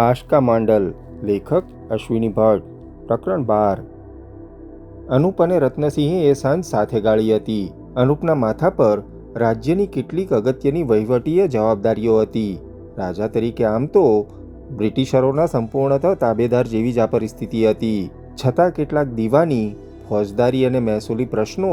આશકા માંડલ, લેખક અશ્વિની ભટ્ટ, પ્રકરણ બાર. અનુપ અને રત્નસિંહે એ સાંજ સાથે ગાળી હતી. અનુપના માથા પર રાજ્યની કેટલીક અગત્યની વહીવટીય જવાબદારીઓ હતી. રાજા તરીકે આમ તો બ્રિટિશરોના સંપૂર્ણતઃ તાબેદાર જેવી જ આ પરિસ્થિતિ હતી. છતાં કેટલાક દીવાની, ફોજદારી અને મહેસૂલી પ્રશ્નો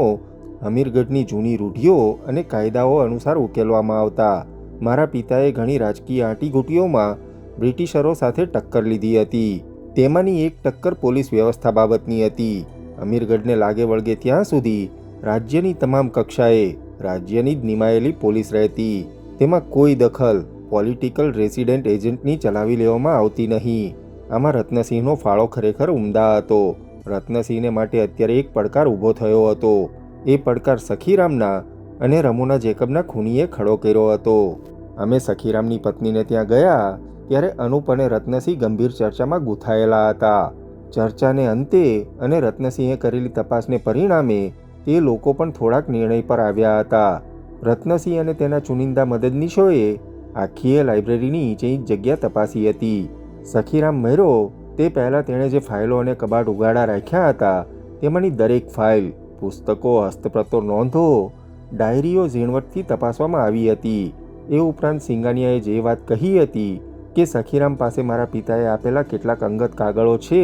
અમીરગઢની જૂની રૂઢિઓ અને કાયદાઓ અનુસાર ઉકેલવામાં આવતા. મારા પિતાએ ઘણી રાજકીય આંટીઘૂંટીઓમાં બ્રિટિશરો સાથે ટક્કર લીધી હતી. તેમાંની એક ટક્કર પોલીસ વ્યવસ્થા બાબતની હતી. અમીરગઢને લાગે વળગે ત્યાં સુધી રાજ્યની તમામ કક્ષાએ રાજ્યની જ નિમાયેલી પોલીસ રહેતી. તેમાં કોઈ દખલ પોલિટિકલ રેસિડેન્ટ એજન્ટની ચલાવી લેવામાં આવતી નહીં. આમાં રત્નસિંહનો ફાળો ખરેખર ઉમદા હતો. રત્નસિંહને માટે અત્યારે એક પડકાર ઊભો થયો હતો. એ પડકાર સખીરામના અને રમુના જેકબના ખૂનીએ ખડો કર્યો હતો. અમે સખીરામની પત્નીને ત્યાં ગયા ત્યારે અનુપ અને રત્નસિંહ ગંભીર ચર્ચામાં ગૂંથાયેલા હતા. ચર્ચાને અંતે અને રત્નસિંહે કરેલી તપાસને પરિણામે તે લોકો પણ થોડાક નિર્ણય પર આવ્યા હતા. રત્નસિંહ અને તેના ચુનિંદા મદદનીશોએ આખીએ લાઇબ્રેરીની નીચેની જગ્યા તપાસી હતી. સખીરામ મહેરો તે પહેલાં તેણે જે ફાઇલો અને કબાટ ઉગાડા રાખ્યા હતા, તેમાંની દરેક ફાઇલ, પુસ્તકો, હસ્તપ્રતો નોંધો, ડાયરીઓ ઝીણવટથી તપાસવામાં આવી હતી. એ ઉપરાંત સિંગાનિયાએ જે વાત કહી હતી કે સખીરામ પાસે મારા પિતાએ આપેલા કેટલાક અંગત કાગળો છે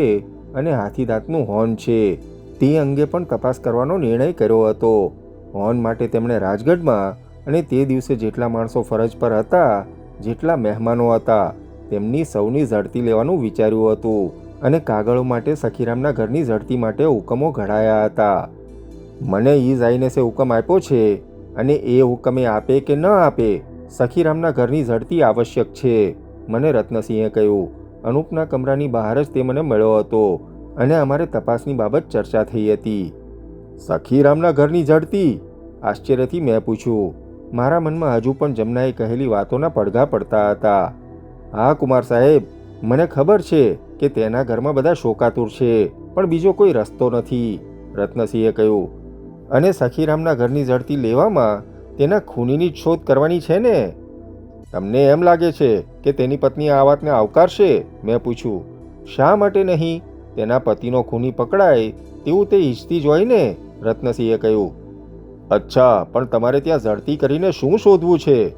અને હાથી દાંતનું હોર્ન છે. તે અંગે પણ તપાસ કરવાનો નિર્ણય કર્યો હતો. હોર્ન માટે તેમણે રાજગઢમાં અને તે દિવસે જેટલા માણસો ફરજ પર હતા, જેટલા મહેમાનો હતા, તેમની સૌની ઝડતી લેવાનું વિચાર્યું હતું અને કાગળો માટે સખીરામના ઘરની ઝડતી માટે હુકમો ઘડાયા હતા. મને ઈ જાઈનેસે હુકમ આપ્યો છે અને એ હુકમે આપે કે ન આપે, સખીરામના ઘરની ઝડતી આવશ્યક છે. મને રત્નસિંહે કહ્યું, અનુપના કમરાની બહાર જ તે મને મળ્યો હતો અને અમારે તપાસની બાબત ચર્ચા થઈ હતી. સખીરામના ઘરની ઝડતી? આશ્ચર્યથી મેં પૂછ્યું. મારા મનમાં હજુ પણ જમનાએ કહેલી વાતોના પડઘા પડતા હતા. હા, કુમાર સાહેબ, મને ખબર છે કે તેના ઘરમાં બધા શોકાતુર છે, પણ બીજો કોઈ રસ્તો નથી, રત્નસિંહે કહ્યું. અને સખીરામના ઘરની ઝડતી લેવામાં તેના ખૂનીની શોધ કરવાની છે ને? તમને એમ લાગે છે કે તેની પત્ની આ વાતને આવકારશે? મેં પૂછ્યું. શા માટે નહીં? તેના પતિનો ખૂની પકડાય તેવું તે ઈચ્છતી જ હોય ને, રત્નસિંહે કહ્યું. અચ્છા, પણ તમારે ત્યાં ઝડતી કરીને શું શોધવું છે?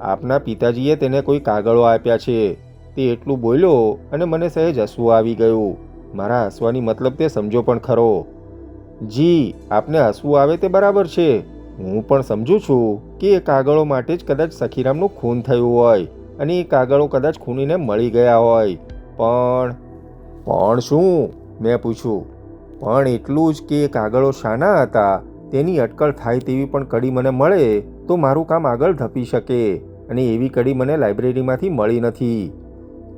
આપના પિતાજીએ તેને કોઈ કાગળો આપ્યા છે. તે એટલું બોલ્યો અને મને સહેજ હસવું આવી ગયું. મારા હસવાની મતલબ તે સમજો પણ ખરો. જી, આપને હસવું આવે તે બરાબર છે. હું પણ સમજુ છું કે એ કાગળો માટે જ કદાચ સખીરામનું ખૂન થયું હોય અને એ કાગળો કદાચ ખૂનીને મળી ગયા હોય. પણ પણ શું? મેં પૂછ્યું. પણ એટલું જ કે એ કાગળો શાના હતા, તેની અટકળ થાય તેવી પણ કડી મને મળે તો મારું કામ આગળ ધપી શકે અને એવી કડી મને લાઇબ્રેરીમાંથી મળી નથી.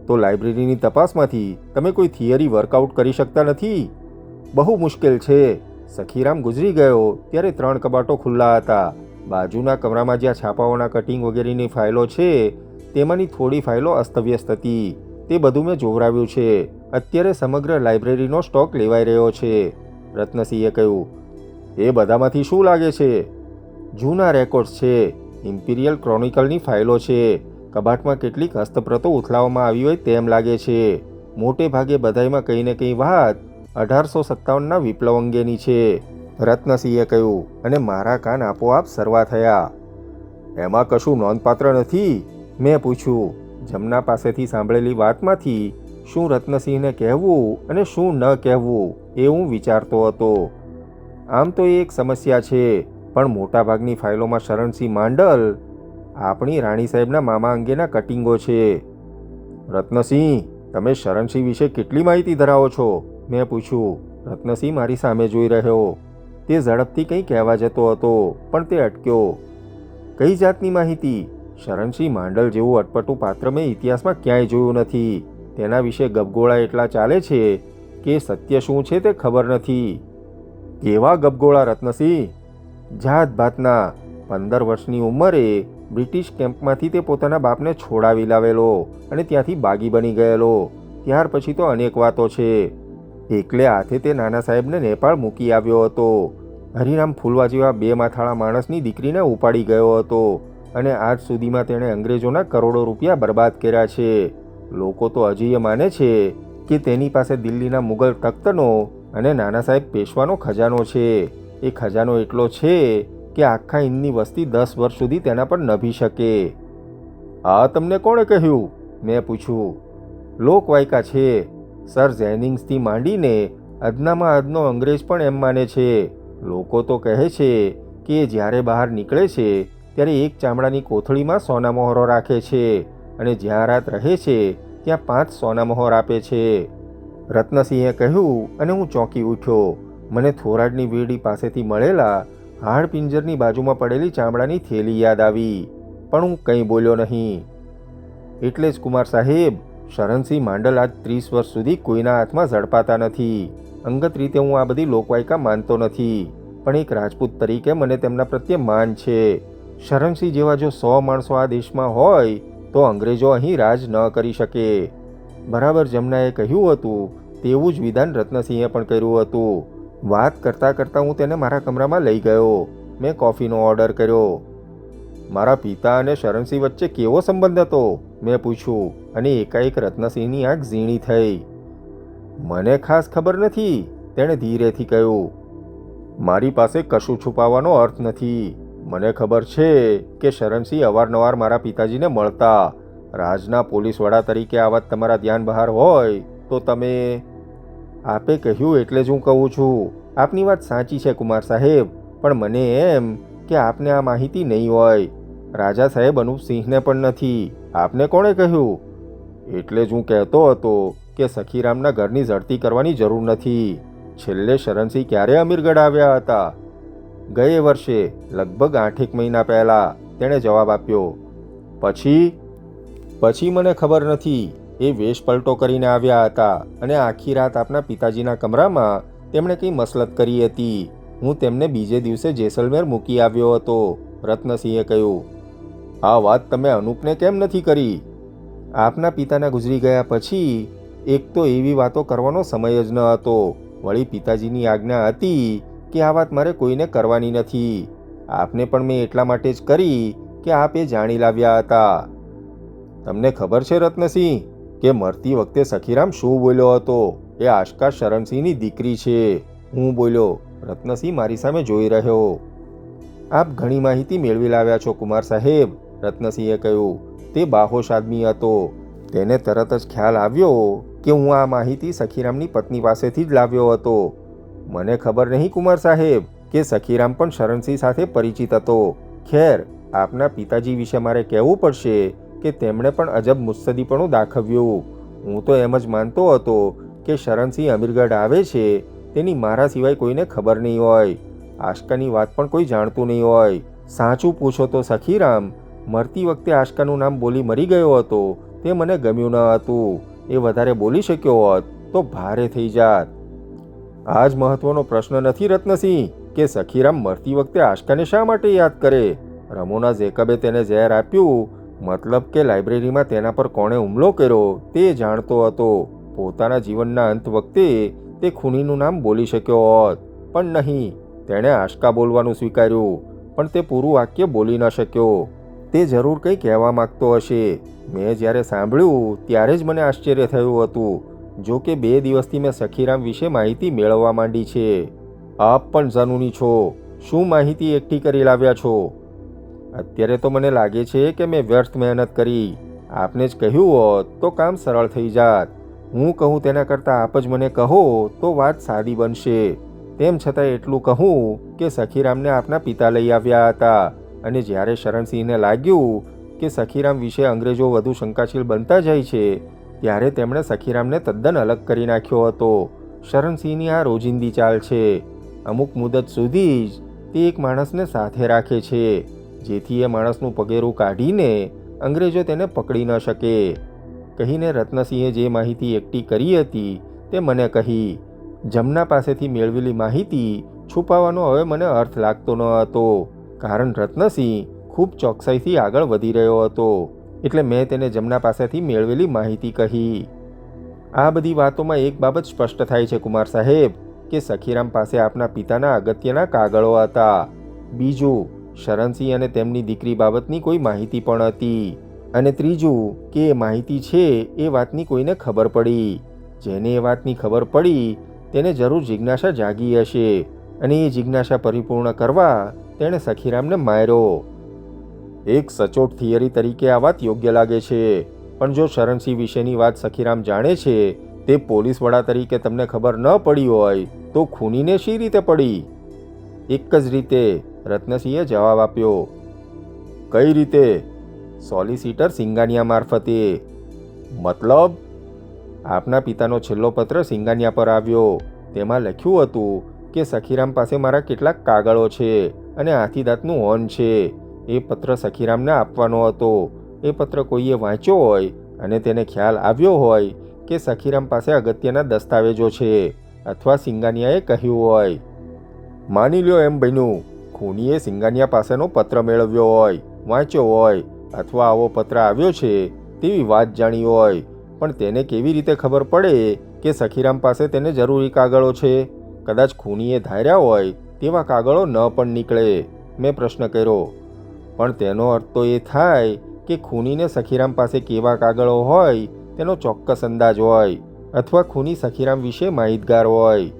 તો લાઇબ્રેરીની તપાસમાંથી તમે કોઈ થિયરી વર્કઆઉટ કરી શકતા નથી? બહુ મુશ્કેલ છે. સખીરામ ગુજરી ગયો. ત્યારે ત્રણ કબાટો ખુલ્લા હતા. બાજુના કમરામાં જ્યાં છાપાઓના કટિંગ વગેરેની ફાઇલો છે, તેમાંની થોડી ફાઇલો અસ્તવ્યસ્ત હતી. તે બધું મેં જોવરાવ્યું છે. અત્યારે સમગ્ર લાઇબ્રેરીનો સ્ટોક લેવાઈ રહ્યો છે, રત્નસિંહે કહ્યું. એ બધામાંથી શું લાગે છે? જૂના રેકોર્ડ્સ છે. ઇમ્પિરિયલ ક્રોનિકલની ફાઇલો છે. કબાટમાં કેટલીક હસ્તપ્રતો ઉથલાવવામાં આવી હોય તેમ લાગે છે. મોટે ભાગે બધાયમાં કંઈ ને કંઈ વાત અઢારસો સત્તાવનના વિપ્લવ અંગેની છે. રત્નસિંહે કહ્યું, અને મારા કાન આપોઆપ સરવા થયા. એમાં કશું નોંધપાત્ર નથી. મેં પૂછ્યું, જમના પાસેથી સાંભળેલી વાતમાંથી શું રત્નસિંહને કહેવું અને શું ન કહેવું એ હું વિચારતો હતો. આમ તો એ એક સમસ્યા છે, પણ મોટાભાગની ફાઇલોમાં શરણસિંહ માંડલ આપણી રાણી સાહેબના મામા અંગેના કટિંગો છે. રત્નસિંહ, તમે શરણસિંહ વિશે કેટલી માહિતી ધરાવો છો? મેં પૂછ્યું રત્નસિંહ મારી સામે જોઈ રહ્યો. તે ઝડપથી કંઈ કહેવા જતો હતો, પણ તે અટક્યો. કઈ જાતની માહિતી? શરણસિંહ માંડલ જેવું અટપટું પાત્ર મેં ઇતિહાસમાં ક્યાંય જોયું નથી. તેના વિશે ગબગોળા એટલા ચાલે છે કે સત્ય શું છે તે ખબર નથી. કેવા ગબગોળા રત્નસિંહ જાત ભાતના. પંદર વર્ષની ઉંમરે બ્રિટિશ કેમ્પમાંથી તે પોતાના બાપને છોડાવી લાવેલો અને ત્યાંથી બાગી બની ગયેલો. ત્યાર પછી તો અનેક વાતો છે. એકલે હાથે તે નાના સાહેબને નેપાળ મૂકી આવ્યો હતો. હરિરામ ફૂલવા જેવા બે માથાળા માણસની દીકરીને ઉપાડી ગયો હતો અને આજ સુધીમાં તેણે અંગ્રેજોના કરોડો રૂપિયા બરબાદ કર્યા છે. લોકો તો હજી એ માને છે કે તેની પાસે દિલ્હીના મુગલ તખ્તનો અને નાના સાહેબ પેશવાનો ખજાનો છે. એ ખજાનો એટલો છે કે આખા હિંદની વસ્તી દસ વર્ષ સુધી તેના પર નભી શકે. આ તમને કોણે કહ્યું? મેં પૂછ્યું. લોકવાયકા છે. સર ઝેનિંગ્સથી માંડીને અદનામાં અદનો અંગ્રેજ પણ એમ માને છે. લોકો તો કહે છે કે જ્યારે બહાર નીકળે છે, ત્યારે એક ચામડાની કોથળીમાં સોના મહોરો રાખે છે અને જ્યાં રાત રહે છે, ત્યાં પાંચ સોના મહોર આપે છે. રત્નસિંહે કહ્યું અને હું ચોંકી ઉઠ્યો. મને થોરાડની વીડી પાસેથી મળેલા હાડ પિંજરની બાજુમાં પડેલી ચામડાની થેલી યાદ આવી, પણ હું કંઈ બોલ્યો નહીં. એટલે જ કુમાર સાહેબ શરણસિંહ માંડલ આજ ત્રીસ વર્ષ સુધી કોઈના હાથમાં ઝડપાતા નથી. અંગત રીતે હું આ બધી લોકવાયકા માનતો નથી. પણ એક રાજપૂત તરીકે મને તેમના પ્રત્યે માન છે. શરણસિંહ જેવા જો સો માણસો આ દેશમાં હોય, તો અંગ્રેજો અહીં રાજ ન કરી શકે. બરાબર જમનાએ કહ્યું હતું, તેવું જ વિધાન રત્નસિંહે પણ કર્યું હતું. વાત કરતાં કરતાં હું તેને મારા કમરામાં લઈ ગયો. મેં કોફીનો ઓર્ડર કર્યો. મારા પિતા અને શરણસિંહ વચ્ચે કેવો સંબંધ હતો? મેં પૂછ્યું, અને એકાએક રત્નસિંહની આંખ ઝીણી થઈ. મને ખાસ ખબર નથી, તેણે ધીરેથી કહ્યું. મારી પાસે કશું છુપાવવાનો અર્થ નથી. મને ખબર છે કે શરણસિંહ અવારનવાર મારા પિતાજીને મળતા. રાજના પોલીસ વડા તરીકે આ વાત તમારા ધ્યાન બહાર હોય, તો તમે આપે કહ્યું એટલે જ હું કહું છું. આપની વાત સાચી છે, કુમાર સાહેબ, પણ મને એમ કે આપને આ માહિતી નહીં હોય. રાજા સાહેબ અનુપસિંહને પણ નથી. આપને કોણે કહ્યું? એટલે જ હું કહેતો હતો કે સખીરામના ઘરની ઝડતી કરવાની જરૂર નથી. છેલ્લે શરણસિંહ ક્યારે અમીરગઢ આવ્યા હતા? ગયે વર્ષે, લગભગ આઠેક મહિના પહેલાં, તેણે જવાબ આપ્યો. પછી? પછી મને ખબર નથી. એ વેશ પલટો કરીને આવ્યા હતા અને આખી રાત આપના પિતાજીના કમરામાં તેમણે કંઈ મસલત કરી હતી. હું તેમને બીજે દિવસે જેસલમેર મૂકી આવ્યો હતો, રત્નસિંહે કહ્યું. આ વાત તમે અનુપને કેમ નથી કરી? આપના પિતાના ગુજરી ગયા પછી એક તો એવી વાતો કરવાનો સમય જ ન હતો. વળી પિતાજીની આજ્ઞા હતી કે આ વાત મારે કોઈને કરવાની નથી. આપને પણ મેં એટલા માટે જ કરી કે આપ એ જાણી લાવ્યા હતા. તમને ખબર છે રત્નસિંહ, કે મરતી વખતે સખીરામ શું બોલ્યો હતો? એ આશકા શરણસિંહની દીકરી છે. હું બોલ્યો, રત્નસિંહ મારી સામે જોઈ રહ્યો. આપ ઘણી માહિતી મેળવી લાવ્યા છો, કુમાર સાહેબ. રત્નસિંહે કહ્યું, તે બાહોશ આદમી હતો. તેને તરત જ ખ્યાલ આવ્યો કે હું આ માહિતી સખીરામની પત્ની પાસેથી જ લાવ્યો હતો. મને ખબર નહીં કુમાર સાહેબ કે સખીરામ પણ શરણસિંહ સાથે પરિચિત હતો. ખેર, આપના પિતાજી વિશે મારે કહેવું પડશે કે તેમણે પણ અજબ મુસ્તદીપણું દાખવ્યું. હું તો એમ જ માનતો હતો કે શરણસિંહ અમીરગઢ આવે છે, તેની મારા સિવાય કોઈને ખબર નહીં હોય. આશકાની વાત પણ કોઈ જાણતું નહીં હોય. સાચું પૂછો તો સખીરામ મરતી વખતે આશકાનું નામ બોલી મરી ગયો હતો. તે મને ગમ્યું ન હતું. એ વધારે બોલી શક્યો હોત તો ભારે થઈ જાત. આ જ મહત્વનો પ્રશ્ન નથી રત્નસિંહ, કે સખીરામ મરતી વખતે આશકાને શા માટે યાદ કરે? રમોના જેકબે તેને ઝેર આપ્યું. મતલબ કે લાઇબ્રેરીમાં તેના પર કોણે હુમલો કર્યો તે જાણતો હતો. પોતાના જીવનના અંત વખતે તે ખૂનીનું નામ બોલી શક્યો હોત. પણ નહીં, તેણે આશકા બોલવાનું સ્વીકાર્યું. પણ તે પૂરું વાક્ય બોલી ન શક્યો. તે જરૂર કંઈ કહેવા માગતો હશે. મેં જ્યારે સાંભળ્યું, ત્યારે જ મને આશ્ચર્ય થયું હતું, જો કે બે દિવસથી મેં સખીરામ વિશે માહિતી મેળવવા માંડી છે. આપ પણ જાનુની છો. શું માહિતી એકઠી કરી લાવ્યા છો? અત્યારે તો મને લાગે છે કે મેં વ્યર્થ મહેનત કરી. આપને જ કહ્યું હોત, તો કામ સરળ થઈ જાત. હું કહું તેના કરતાં આપ જ મને કહો, તો વાત સાદી બનશે. તેમ છતાં એટલું કહું કે સખીરામને આપના પિતા લઈ આવ્યા હતા. અને જ્યારે શરણસિંહને લાગ્યું કે સખીરામ વિશે અંગ્રેજો વધુ શંકાશીલ બનતા જાય છે, ત્યારે તેમણે સખીરામને તદ્દન અલગ કરી નાખ્યો હતો. શરણસિંહની આ રોજિંદી ચાલ છે. અમુક મુદત સુધી જ તે એક માણસને સાથે રાખે છે, જેથી એ માણસનું પગેરું કાઢીને અંગ્રેજો તેને પકડી ન શકે. કહીને રત્નસિંહે જે માહિતી એકઠી કરી હતી તે મને કહી. જમના પાસેથી મેળવેલી માહિતી છુપાવવાનો હવે મને અર્થ લાગતો ન હતો. કારણ રત્નસિંહ ખૂબ ચોકસાઈથી આગળ વધી રહ્યો હતો, એટલે મેં તેને જમના પાસેથી મેળવેલી માહિતી કહી. આ બધી વાતોમાં એક બાબત સ્પષ્ટ થાય છે, કુમાર સાહેબ, કે સખીરામ પાસે આપના પિતાના અગત્યના કાગળો હતા. બીજું, શરણસિંહ અને તેમની દીકરી બાબતની કોઈ માહિતી પણ હતી. અને ત્રીજું, કે એ માહિતી છે એ વાતની કોઈને ખબર પડી. જેને એ વાતની ખબર પડી, તેને જરૂર જિજ્ઞાસા જાગી હશે. અને એ જિજ્ઞાસા પરિપૂર્ણ કરવા તેણે સખીરામને માર્યો. એક સચોટ થિયરી તરીકે આ વાત યોગ્ય લાગે છે, પણ જો શરણસિંહ વિશેની વાત સખીરામ જાણે છે, તે પોલીસ વડા તરીકે તમને ખબર ન પડી હોય, તો ખૂનીને શી રીતે પડી? એક જ રીતે રત્નસિંહે જવાબ આપ્યો. કઈ રીતે? સોલિસિટર સિંગાનિયા મારફતે. મતલબ? આપના પિતાનો છેલ્લો પત્ર સિંગાનિયા પર આવ્યો. તેમાં લખ્યું હતું કે સખીરામ પાસે મારા કેટલાક કાગળો છે. અને હાથીદાંતનું હોર્ન છે. એ પત્ર સખીરામને આપવાનો હતો. એ પત્ર કોઈએ વાંચ્યો હોય અને તેને ખ્યાલ આવ્યો હોય કે સખીરામ પાસે અગત્યના દસ્તાવેજો છે અથવા સિંગાનિયાએ કહ્યું હોય. માની લ્યો એમ બન્યું, ખૂનીએ સિંગાનિયા પાસેનો પત્ર મેળવ્યો હોય, વાંચ્યો હોય અથવા આવો પત્ર આવ્યો છે તેવી વાત જાણી હોય. પણ તેને કેવી રીતે ખબર પડે કે સખીરામ પાસે તેને જરૂરી કાગળો છે? કદાચ ખૂનીએ ધાર્યા હોય તેવા કાગળો ન પણ નીકળે, મેં પ્રશ્ન કર્યો. પણ તેનો અર્થ તો એ થાય કે ખૂનીને સખીરામ પાસે કેવા કાગળો હોય તેનો ચોક્કસ અંદાજ હોય અથવા ખૂની સખીરામ વિશે માહિતગાર હોય.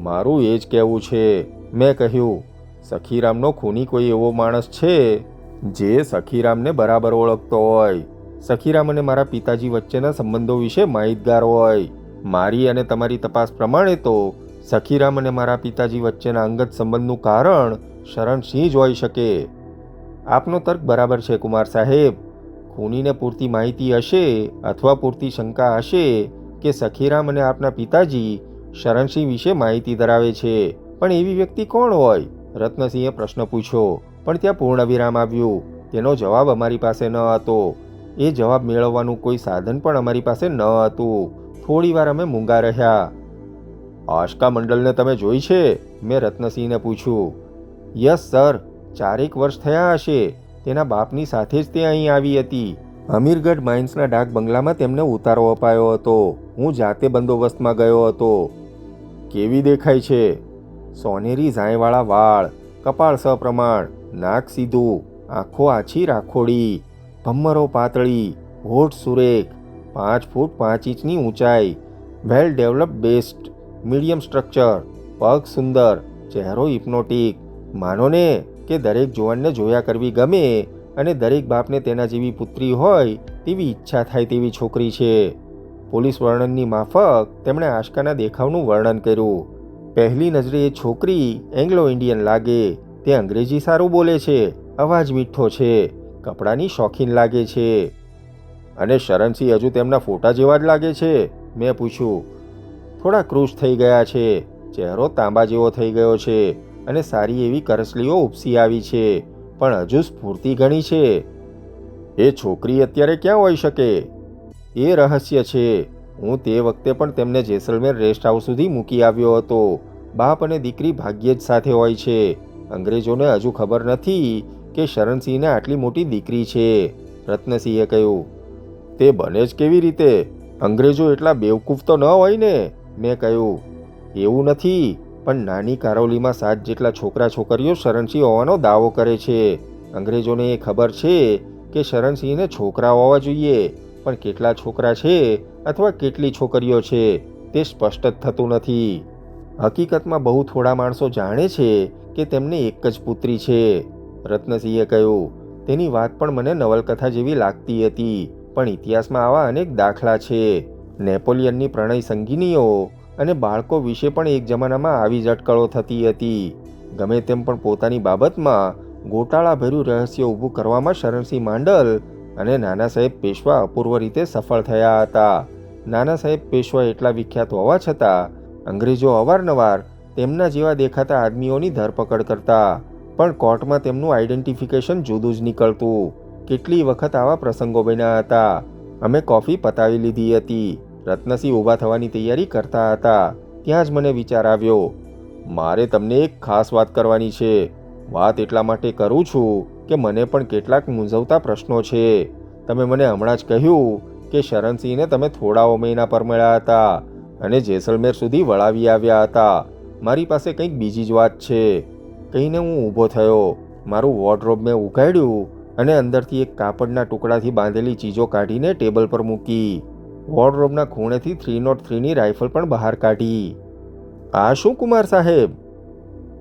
મારું એ જ કહેવું છે. મેં કહ્યું, સખીરામનો ખૂની કોઈ એવો માણસ છે જે સખીરામને બરાબર ઓળખતો હોય. સખીરામ અને મારા પિતાજી વચ્ચેના સંબંધો વિશે માહિતગાર હોય. મારી અને તમારી તપાસ પ્રમાણે તો સખીરામ અને મારા પિતાજી વચ્ચેના અંગત સંબંધનું કારણ શરણસિંહ જ હોઈ શકે. આપનો તર્ક બરાબર છે, કુમાર સાહેબ. ખૂનીને પૂરતી માહિતી હશે અથવા પૂરતી શંકા હશે કે સખીરામ અને આપના પિતાજી શરણસિંહ વિશે માહિતી ધરાવે છે. પણ એવી વ્યક્તિ કોણ હોય? રત્નસિંહે પ્રશ્ન પૂછ્યો. પણ ત્યાં પૂર્ણ વિરામ આવ્યું. તેનો જવાબ અમારી પાસે ન હતો. એ જવાબ મેળવવાનું કોઈ સાધન પણ અમારી પાસે ન હતું. થોડી વાર અમે મૂંગા રહ્યા. આશકા મંડલને તમે જોઈ છે? મેં રત્નસિંહને પૂછ્યું. Yes, sir. ચારેક વર્ષ થયા હશે. તેના બાપની સાથે જ તે અહીં આવી હતી. અમીરગઢ માઇન્સના ડાક બંગલામાં તેમને ઉતારો અપાયો હતો. હું જાતે બંદોબસ્તમાં ગયો હતો. કેવી દેખાય છે? સોનેરી ઝાંયવાળા વાળ, કપાળ સપ્રમાણ, નાક સીધું, આંખો આછી રાખોડી ભમ્મરો પાતળી, હોઠ સુરેખ, પાંચ ફૂટ પાંચ ઇંચની ઊંચાઈ, well develop best. Medium structure, પગ સુંદર, ચહેરો હિપ્નોટિક. માનો ને કે દરેક જુવાનને જોયા કરવી ગમે અને દરેક બાપને તેના જેવી પુત્રી હોય તેવી ઈચ્છા થાય તેવી છોકરી છે. પોલીસ વર્ણનની માફક તેમણે આશકાના દેખાવનું વર્ણન કર્યું. પહેલી નજરે એ છોકરી એંગ્લો ઇન્ડિયન લાગે. તે અંગ્રેજી સારું બોલે છે, અવાજ મીઠો છે, કપડાની શોખીન લાગે છે. અને શરણસિંહ હજુ તેમના ફોટા જેવા જ લાગે છે? મેં પૂછ્યું. થોડા ક્રૂશ થઈ ગયા છે. ચહેરો તાંબા જેવો થઈ ગયો છે અને સારી એવી કરસલીઓ ઉપસી આવી છે. પણ હજુ સ્ફૂર્તિ ઘણી છે. એ છોકરી અત્યારે ક્યાં હોઈ શકે? એ રહસ્ય છે. હું તે વખતે પણ તેમને જેસલમેર રેસ્ટ હાઉસ સુધી મૂકી આવ્યો હતો. બાપ અને દીકરી ભાગ્યે જ સાથે હોય છે. અંગ્રેજોને હજુ ખબર નથી કે શરણસિંહને આટલી મોટી દીકરી છે. રત્નસિંહે કહ્યું, તે બને જ કેવી રીતે? અંગ્રેજો એટલા બેવકૂફ તો ન હોય ને? મેં કહ્યું, એવું નથી, પણ નાની કારોલીમાં સાત જેટલા છોકરા છોકરીઓ શરણસિંહ હોવાનો દાવો કરે છે. અંગ્રેજોને એ ખબર છે કે શરણસિંહને છોકરા હોવા જોઈએ, પણ કેટલા છોકરા છે અથવા કેટલી છોકરીઓ છે, તે સ્પષ્ટ જ થતું નથી. હકીકતમાં બહુ થોડા માણસો જાણે છે કે તેમને એક જ પુત્રી છે. રત્નસિંહે કહ્યું, તેની વાત પણ મને નવલકથા જેવી લાગતી હતી, પણ ઇતિહાસમાં આવા અનેક દાખલા છે. નેપોલિયનની પ્રણય સંગીનીઓ અને બાળકો વિશે પણ એક જમાનામાં આવી જ અટકળો થતી હતી. ગમે તેમ પણ પોતાની બાબતમાં ગોટાળાભર્યું રહસ્ય ઊભું કરવામાં શરણસિંહ માંડલ અને નાના સાહેબ પેશવા અપૂર્વ રીતે સફળ થયા હતા. નાના સાહેબ પેશવા એટલા વિખ્યાત હોવા છતાં અંગ્રેજો અવારનવાર તેમના જેવા દેખાતા આદમીઓની ધરપકડ કરતા, પણ કોર્ટમાં તેમનું આઈડેન્ટિફિકેશન જુદું જ નીકળતું. કેટલી વખત આવા પ્રસંગો બન્યા હતા. અમે કોફી પતાવી લીધી હતી. રત્નસિંહ ઊભા થવાની તૈયારી કરતા હતા. ત્યાં જ મને વિચાર આવ્યો, મારે તમને એક ખાસ વાત કરવાની છે. વાત એટલા માટે કરું છું કે મને પણ કેટલાક મૂંઝવતા પ્રશ્નો છે. તમે મને હમણાં જ કહ્યું કે શરણસિંહને તમે થોડાઓ મહિના પર મળ્યા હતા અને જેસલમેર સુધી વળાવી આવ્યા હતા. મારી પાસે કંઈક બીજી જ વાત છે. કહીને હું ઊભો થયો. મારું વોર્ડરોબ મેં ઉઘાડ્યું અને અંદરથી એક કાપડના ટુકડાથી બાંધેલી ચીજો કાઢીને ટેબલ પર મૂકી. વોર્ડરોબના ખૂણેથી થ્રી નોટ થ્રીની રાઇફલ પણ બહાર કાઢી. આ શું કુમાર સાહેબ?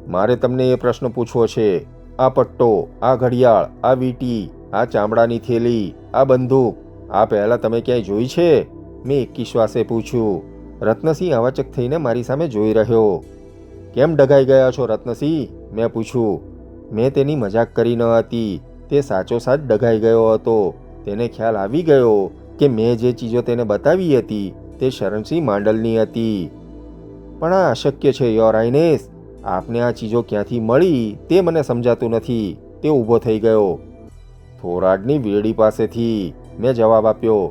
મારે તમને એ પ્રશ્ન પૂછવો છે. આ પટ્ટો, આ ઘડિયાળ, આ વીંટી, આ ચામડાની થેલી, આ બંદૂક, આ પહેલાં તમે ક્યાંય જોઈ છે? મેં એકી શ્વાસે પૂછ્યું. રત્નસિંહ અવાચક થઈને મારી સામે જોઈ રહ્યો. કેમ ડગાઈ ગયા છો રત્નસિંહ? મેં પૂછ્યું. મેં તેની મજાક કરી ન હતી. તે સાચો સાચ ડગાઈ ગયો હતો. તેને ખ્યાલ આવી ગયો. કે મેં જે ચીજો તેને બતાવી હતી તે શરણસિંહ માંડલની હતી. પણ આ અશક્ય છે યોર આઈનેસ આપને આ ચીજો ક્યાંથી મળી તે મને સમજાતું નથી. તે ઊભો થઈ ગયો. થોરાડની વેડી પાસેથી મેં જવાબ આપ્યો,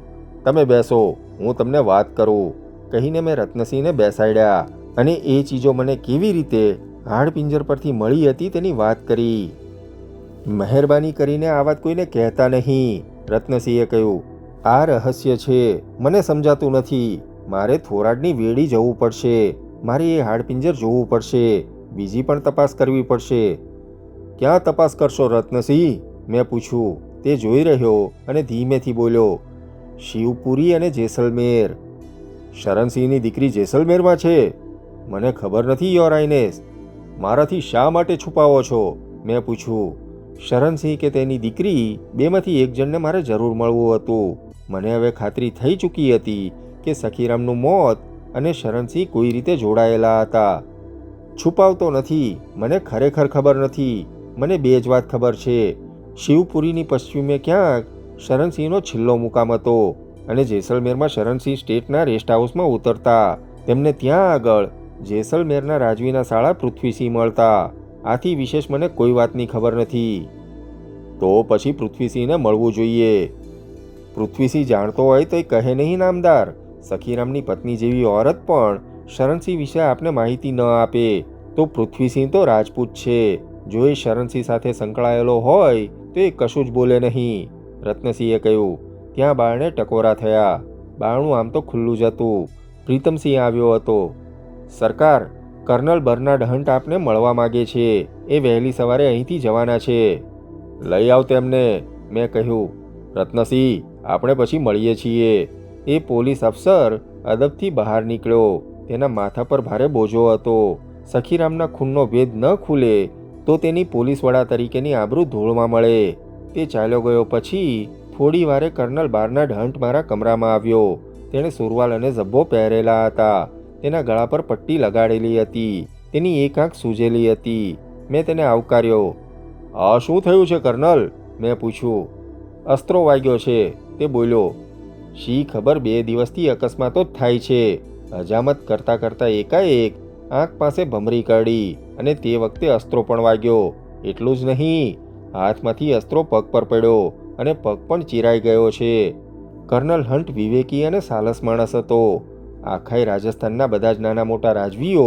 તમે બેસો, હું તમને વાત કરું. કહીને મેં રત્નસિંહને બેસાડ્યા અને એ ચીજો મને કેવી રીતે હાડપિંજર પરથી મળી હતી તેની વાત કરી. મહેરબાની કરીને આ વાત કોઈને કહેતા નહીં, રત્નસિંહે કહ્યું. આ રહસ્ય છે. મને સમજાતું નથી. મારે થોરાડની વેડી જવું પડશે. મારે એ હાડપિંજર જોવું પડશે. બીજી પણ તપાસ કરવી પડશે. ક્યાં તપાસ કરશો રત્નસિંહ? મેં પૂછ્યું. તે જોઈ રહ્યો અને ધીમેથી બોલ્યો, શિવપુરી અને જેસલમેર. શરણસિંહની દીકરી જેસલમેરમાં છે? મને ખબર નથી, યોર આઈનેસ મારાથી શા માટે છુપાવો છો? મેં પૂછ્યું. શરણસિંહ કે તેની દીકરી? બેમાંથી એક જણને મારે જરૂર મળવું હતું. મને હવે ખાતરી થઈ ચૂકી હતી કે સખીરામનું મોત અને શરણસિંહ કોઈ રીતે જોડાયેલા હતા. છુપાવતો નથી, મને ખરેખર ખબર નથી, મને બે જ વાત ખબર છે. શિવપુરીની પશ્ચિમે ક્યાંક શરણસિંહનો છેલ્લો મુકામ હતો અને જેસલમેરમાં શરણસિંહ સ્ટેટના રેસ્ટ હાઉસમાં ઉતરતા. તેમને ત્યાં આગળ જેસલમેરના રાજવીના શાળા પૃથ્વીસિંહ મળતા. આથી વિશેષ મને કોઈ વાતની ખબર નથી. તો પછી પૃથ્વીસિંહને મળવું જોઈએ. પૃથ્વીસિંહ જાણતો હોય તો એ કહે નહીં, નામદાર. સખીરામની પત્ની જેવી ઓરત પણ શરણસિંહ વિશે આપને માહિતી ન આપે. તો પૃથ્વીસિંહ તો રાજપૂત છે. જો એ શરણસિંહ સાથે સંકળાયેલો હોય, તો એ કશું જ બોલે નહીં. રત્નસિંહે કહ્યું, ત્યાં બાળને ટકોરા થયા. બારણું આમ તો ખુલ્લું જ હતું. પ્રીતમસિંહ આવ્યો હતો. સરકાર, કર્નલ બર્નાર્ડ હન્ટ આપને મળવા માગે છે. એ વહેલી સવારે અહીંથી જવાના છે. લઈ આવ તેમને. મેં કહ્યું, રત્નસિંહ આપણે પછી મળીએ છીએ. એ પોલીસ અફસર અદબથી બહાર નીકળ્યો. તેના માથા પર ભારે બોજો હતો. સખીરામના ખૂનનો ભેદ ન ખુલે તો તેની પોલીસ વડા તરીકેની આબરૂ ધૂળમાં મળે. તે ચાલ્યો ગયો પછી થોડી વારે કર્નલ બાર્નાડ હન્ટ મારા કમરામાં આવ્યો. તેણે સુરવાલ અને ઝબ્બો પહેરેલા હતા. તેના ગળા પર પટ્ટી લગાડેલી હતી. તેની એક આંખ સૂજેલી હતી. મેં તેને આવકાર્યો. આ શું થયું છે કર્નલ? મેં પૂછ્યું. અસ્ત્રો વાગ્યો છે. તે બોલ્યો, શી ખબર બે દિવસથી અકસ્માતો જ થાય છે. હજામત કરતાં કરતાં એકાએક આંખ પાસે ભમરી કાઢી અને તે વખતે અસ્ત્રો પણ વાગ્યો. એટલું જ નહીં, હાથમાંથી અસ્ત્રો પગ પર પડ્યો અને પગ પણ ચીરાઈ ગયો છે. કર્નલ હન્ટ વિવેકી અને સાલસ માણસ હતો. આખાય રાજસ્થાનના બધા જ નાના મોટા રાજવીઓ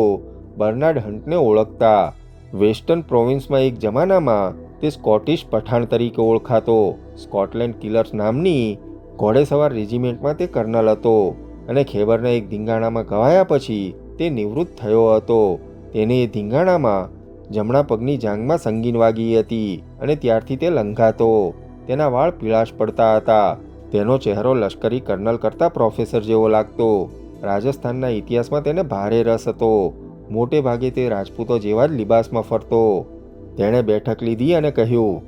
બર્નાર્ડ હન્ટને ઓળખતા. વેસ્ટર્ન પ્રોવિન્સમાં એક જમાનામાં તે સ્કોટિશ પઠાણ તરીકે ઓળખાતો. સ્કોટલેન્ડ કિલર્સ નામની ઘોડેસવાર રેજિમેન્ટમાં તે કર્નલ હતો અને ખેબરના એક ધીંગાણામાં ગવાયા પછી તે નિવૃત્ત થયો હતો. તેને એ ધીંગાણામાં જમણા પગની જાંઘમાં સંગીન વાગી હતી અને ત્યારથી તે લંઘાતો. તેના વાળ પીળાશ પડતા હતા. તેનો ચહેરો લશ્કરી કર્નલ કરતાં પ્રોફેસર જેવો લાગતો. રાજસ્થાનના ઇતિહાસમાં તેને ભારે રસ હતો. મોટે ભાગે તે રાજપૂતો જેવા જ લિબાસમાં ફરતો. તેણે બેઠક લીધી અને કહ્યું,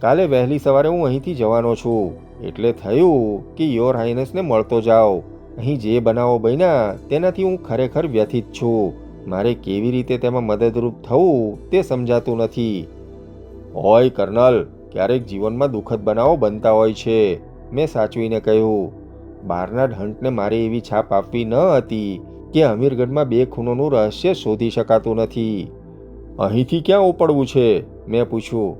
કાલે વહેલી સવારે હું અહીંથી જવાનો છું. એટલે થયું કે યોર હાઇનેસને મળતો જાઓ. અહીં જે બનાવો બન્યા તેનાથી હું ખરેખર વ્યથિત છું. મારે કેવી રીતે તેમાં મદદરૂપ થવું તે સમજાતું નથી. હોય કર્નલ, ક્યારેક જીવનમાં દુઃખદ બનાવો બનતા હોય છે, મેં સાચવીને કહ્યું. બાર્નાડ હન્ટને મારે એવી છાપ આપવી ન હતી કે અમીરગઢમાં બે ખૂનોનું રહસ્ય શોધી શકાતું નથી. અહીંથી ક્યાં ઉપડવું છે? મેં પૂછ્યું.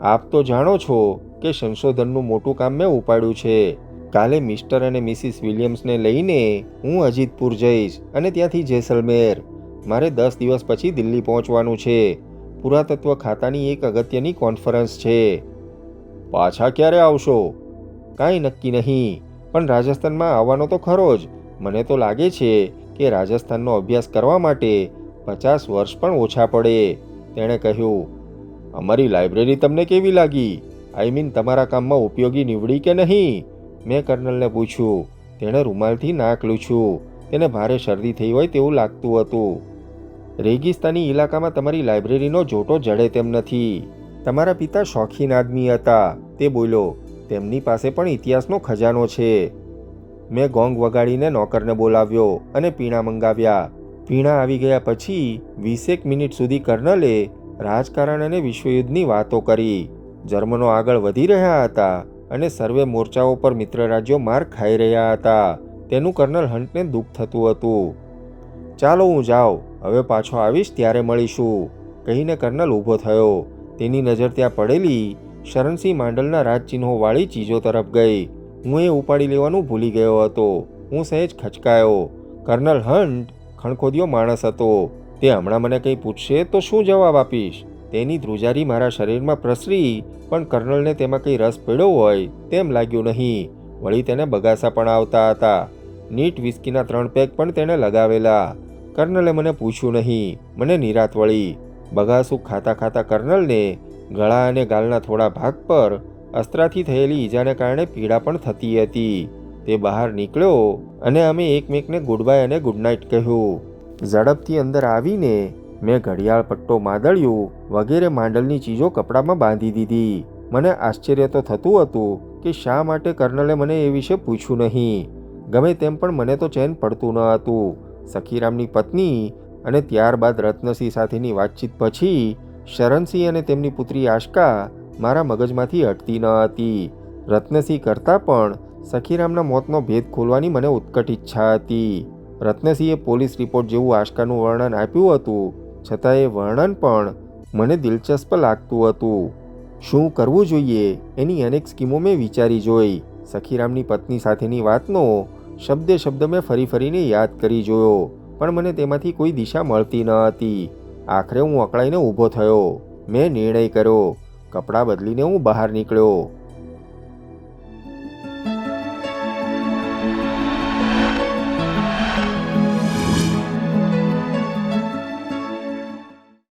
આપ તો જાણો છો કે સંશોધનનું મોટું કામ મેં ઉપાડ્યું છે. કાલે મિસ્ટર અને મિસિસ વિલિયમ્સને લઈને હું અજીતપુર જઈશ અને ત્યાંથી જેસલમેર. મારે દસ દિવસ પછી દિલ્હી પહોંચવાનું છે. પુરાતત્વ ખાતાની એક અગત્યની કોન્ફરન્સ છે. પાછા ક્યારે આવશો? કાંઈ નક્કી નહીં. પણ રાજસ્થાનમાં આવવાનો તો ખરો જ. મને તો લાગે છે કે રાજસ્થાનનો અભ્યાસ કરવા માટે પચાસ વર્ષ પણ ઓછા પડે. તેણે કહ્યું, અમારી લાઇબ્રેરી તમને કેવી લાગી? આઈ મીન તમારા કામમાં ઉપયોગી નીવડી કે નહીં? મેં કર્નલને પૂછ્યું, તેણે રૂમાલથી નાક લૂછ્યું. તેને ભારે શરદી થઈ હોય તેવું લાગતું હતું. રેગિસ્તાની ઇલાકામાં તમારી લાઇબ્રેરીનો જોટો જડે તેમ નથી. તમારા પિતા શોખીન આદમી હતા. તે બોલ્યો, તેમની પાસે પણ ઇતિહાસનો ખજાનો છે. મેં ગોંગ વગાડીને નોકરને બોલાવ્યો અને પીણા મંગાવ્યા. પીણા આવી ગયા પછી વીસેક મિનિટ સુધી કર્નલે રાજકારણ અને વિશ્વયુદ્ધની વાતો કરી. જર્મનો આગળ વધી રહ્યા હતા અને સર્વે મોરચાઓ પર મિત્ર રાજ્યો માર ખાઈ રહ્યા હતા. તેનું કર્નલ હન્ટને દુઃખ થતું હતું. ચાલો હું જાઉં, હવે પાછો આવીશ ત્યારે મળીશું, કહીને કર્નલ ઊભો થયો. તેની નજર ત્યાં પડેલી શરણસિંહ માંડલના રાજચિહ્નોવાળી ચીજો તરફ ગઈ. હું એ ઉપાડી લેવાનું ભૂલી ગયો હતો. હું સહેજ ખચકાયો. કર્નલ હન્ટ ખણખોદિયો માણસ હતો. તે હમણાં મને કંઈ પૂછશે તો શું જવાબ આપીશ? તેની ધ્રુજારી મારા શરીરમાં પ્રસરી, પણ કર્નલને તેમાં કંઈ રસ પડ્યો હોય તેમ લાગ્યું નહીં. વળી તેને બગાસા પણ આવતા હતા. નીટ વિસ્કીના ત્રણ પેક પણ તેણે લગાવેલા. કર્નલે મને પૂછ્યું નહીં. મને નિરાત વળી. બગાસું ખાતા ખાતા કર્નલને ગળા અને ગાલના થોડા ભાગ પર અસ્ત્રાથી થયેલી ઈજાને કારણે પીડા પણ થતી હતી. તે બહાર નીકળ્યો અને અમે એકમેકને ગુડ બાય અને ગુડ નાઇટ કહ્યું. ઝડપથી અંદર આવીને મેં ઘડિયાળ પટ્ટો માદળ્યું, વગેરે માંડલની ચીજો કપડામાં બાંધી દીધી. મને આશ્ચર્ય તો થતું હતું કે શા માટે કર્નલે મને એ વિશે પૂછ્યું નહીં. ગમે તેમ પણ મને તો ચેન પડતું ન હતું. સખીરામની પત્ની અને ત્યારબાદ રત્નસિંહ સાથેની વાતચીત પછી શરણસિંહ અને તેમની પુત્રી આશકા મારા મગજમાંથી હટતી ન હતી. રત્નસિંહ કરતાં પણ સખીરામના મોતનો ભેદ ખોલવાની મને ઉત્કટ ઈચ્છા હતી. રત્નસિંહે પોલીસ રિપોર્ટ જેવું આશકાનું વર્ણન આપ્યું હતું. છતાં એ વર્ણન પણ મને દિલચસ્પ લાગતું હતું. શું કરવું જોઈએ? એની અનેક સ્કીમો મેં વિચારી જોઈ. સખીરામની પત્ની સાથેની વાતનો શબ્દે શબ્દ મેં ફરી ફરીને યાદ કરી જોયો, પણ મને તેમાંથી કોઈ દિશા મળતી ન હતી. આખરે હું અકળાઈને ઊભો થયો. મેં નિર્ણય કર્યો, કપડાં બદલીને હું બહાર નીકળ્યો.